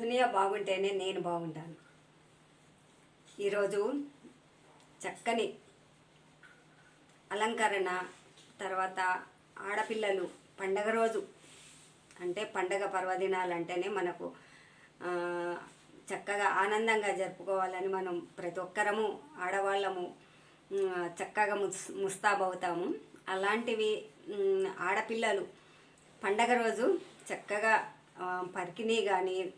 దునియా బాగుంటేనే నేను బాగుంటాను. ఈరోజు చక్కని అలంకరణ తర్వాత ఆడపిల్లలు పండగ రోజు అంటే పండగ పర్వదినాలు అంటేనే మనకు చక్కగా ఆనందంగా జరుపుకోవాలని మనం ప్రతి ఒక్కరము ఆడవాళ్ళము చక్కగా ముస్ ముస్తాబవుతాము. అలాంటివి ఆడపిల్లలు పండగ రోజు చక్కగా పరికిణి కానీ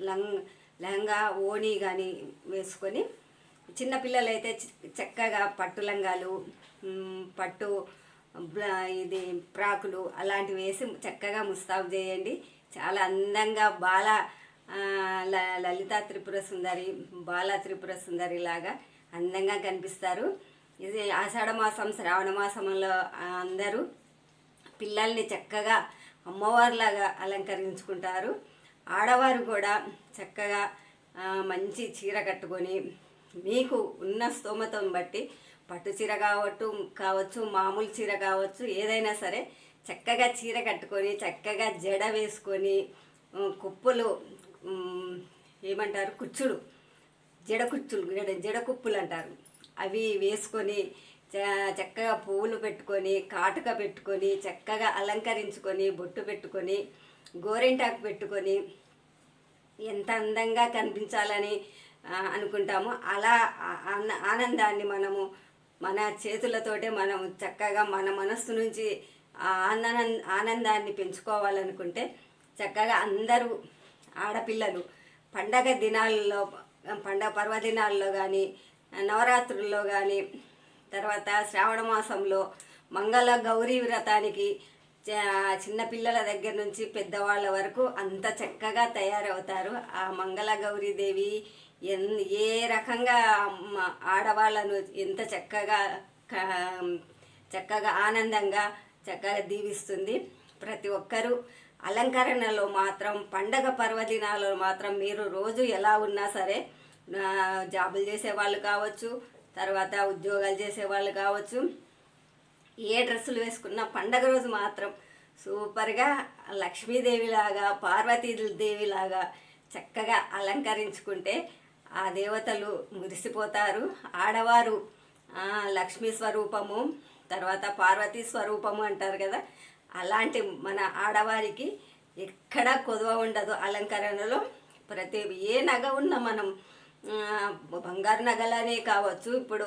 లంగ్ లెహంగా ఓణి కానీ వేసుకొని చిన్నపిల్లలైతే చక్కగా పట్టు లంగాలు పట్టు ఇది ప్రాకులు అలాంటివి వేసి చక్కగా ముస్తాబు చేయండి. చాలా అందంగా బాల ల- లలిత త్రిపుర సుందరి బాల త్రిపుర సుందరి లాగా అందంగా కనిపిస్తారు. ఇది ఆషాఢ మాసం శ్రావణ మాసంలో అందరూ పిల్లల్ని చక్కగా అమ్మవారిలాగా అలంకరించుకుంటారు. ఆడవారు కూడా చక్కగా మంచి చీర కట్టుకొని మీకు ఉన్న స్తోమతను బట్టి పట్టు చీర కావచ్చు కావచ్చు మామూలు చీర కావచ్చు ఏదైనా సరే చక్కగా చీర కట్టుకొని చక్కగా జడ వేసుకొని కుప్పలు కుప్పులు ఏమంటారు కుచ్చుడు జడ కుచ్చులు జడ జడ కుప్పులు అంటారు. అవి వేసుకొని చక్కగా పువ్వులు పెట్టుకొని కాటుక పెట్టుకొని చక్కగా అలంకరించుకొని బొట్టు పెట్టుకొని గోరింటాకు పెట్టుకొని ఎంత అందంగా కనిపించాలని అనుకుంటామో అనుకుంటాము. అలా ఆనందాన్ని మనము మన చేతులతోటే మనం చక్కగా మన మనస్సు నుంచి ఆనంద ఆనందాన్ని పెంచుకోవాలనుకుంటే చక్కగా అందరూ ఆడపిల్లలు పండగ దినాల్లో పండగ పర్వదినాల్లో కానీ నవరాత్రుల్లో కానీ తర్వాత శ్రావణ మాసంలో మంగళ గౌరీ వ్రతానికి చిన్నపిల్లల దగ్గర నుంచి పెద్దవాళ్ళ వరకు అంత చక్కగా తయారవుతారు. ఆ మంగళ గౌరీదేవి ఎన్ ఏ రకంగా ఆడవాళ్ళను ఎంత చక్కగా చక్కగా ఆనందంగా చక్కగా దీవిస్తుంది. ప్రతి ఒక్కరూ అలంకరణలో మాత్రం పండగ పర్వదినాలలో మాత్రం మీరు రోజు ఎలా ఉన్నా సరే జాబులు చేసే వాళ్ళు కావచ్చు తర్వాత ఉద్యోగాలు చేసే వాళ్ళు కావచ్చు. ఏ డ్రెస్సులు వేసుకున్నా పండగ రోజు మాత్రం సూపర్గా లక్ష్మీదేవిలాగా పార్వతీదేవిలాగా చక్కగా అలంకరించుకుంటే ఆ దేవతలు మురిసిపోతారు. ఆడవారు లక్ష్మీ స్వరూపము తర్వాత పార్వతీ స్వరూపము అంటారు కదా అలాంటి మన ఆడవారికి ఎక్కడ కొదవ ఉండదు అలంకరణలో. ప్రతి ఏ నగ ఉన్న మనం బంగారు నగలనే కావచ్చు. ఇప్పుడు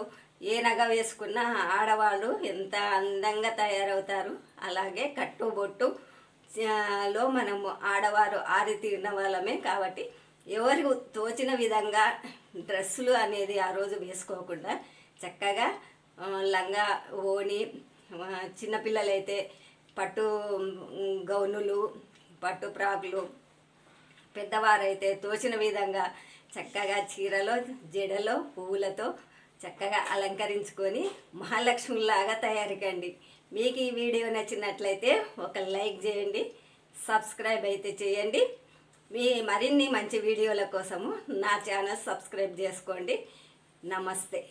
ఏ నగ వేసుకున్నా ఆడవాళ్ళు ఎంత అందంగా తయారవుతారు. అలాగే కట్టుబొట్టు లో మనము ఆడవారు ఆరితీరిన వాళ్ళమే కాబట్టి ఎవరికి తోచిన విధంగా డ్రెస్సులు అనేది ఆ రోజు వేసుకోకుండా చక్కగా లంగా ఓణి చిన్నపిల్లలైతే పట్టు గౌనులు పట్టు ఫ్రాకులు పెద్దవారైతే తోచిన విధంగా చక్కగా చీరలో జడలో పువ్వులతో చక్కగా అలంకరించుకొని మహాలక్ష్మిలాగా తయారుకండి. మీకు ఈ వీడియో నచ్చినట్లయితే ఒక లైక్ చేయండి సబ్స్క్రైబ్ అయితే చేయండి. మీ మరిన్ని మంచి వీడియోల కోసము నా ఛానల్ సబ్స్క్రైబ్ చేసుకోండి. నమస్తే.